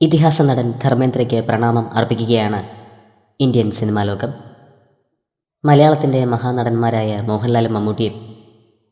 ഇതിഹാസ നടൻ ധർമ്മേന്ദ്രയ്ക്ക് പ്രണാമം അർപ്പിക്കുകയാണ് ഇന്ത്യൻ സിനിമാ ലോകം. മലയാളത്തിന്റെ മഹാനടന്മാരായ മോഹൻലാലും മമ്മൂട്ടിയും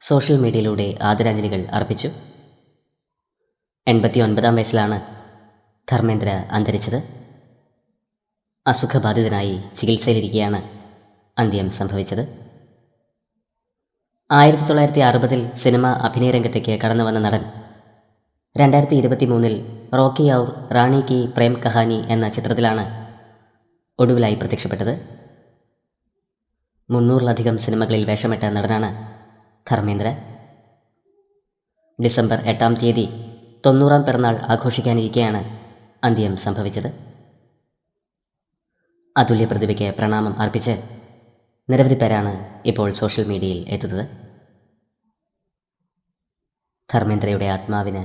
സോഷ്യൽ മീഡിയയിലൂടെ ആദരാഞ്ജലികൾ അർപ്പിച്ചു. എൺപത്തി ഒൻപതാം വയസ്സിലാണ് ധർമ്മേന്ദ്ര അന്തരിച്ചത്. അസുഖബാധിതനായി ചികിത്സയിലിരിക്കെയാണ് അന്ത്യം സംഭവിച്ചത്. ആയിരത്തി തൊള്ളായിരത്തി അറുപതിൽ സിനിമ അഭിനയ രംഗത്തേക്ക് കടന്നു വന്ന നടൻ രണ്ടായിരത്തി ഇരുപത്തി മൂന്നിൽ റോക്കി ഔർ റാണി കി പ്രേം കഹാനി എന്ന ചിത്രത്തിലാണ് ഒടുവിലായി പ്രത്യക്ഷപ്പെട്ടത്. മുന്നൂറിലധികം സിനിമകളിൽ വേഷമിട്ട നടനാണ് ധർമ്മേന്ദ്ര ഡിസംബർ എട്ടാം തീയതി തൊണ്ണൂറാം പിറന്നാൾ ആഘോഷിക്കാനിരിക്കെയാണ് അന്ത്യം സംഭവിച്ചത്. അതുല്യ പ്രതിഭയ്ക്ക് പ്രണാമം അർപ്പിച്ച് നിരവധി പേരാണ് ഇപ്പോൾ സോഷ്യൽ മീഡിയയിൽ എത്തുന്നത്. ധർമ്മേന്ദ്രയുടെ ആത്മാവിന്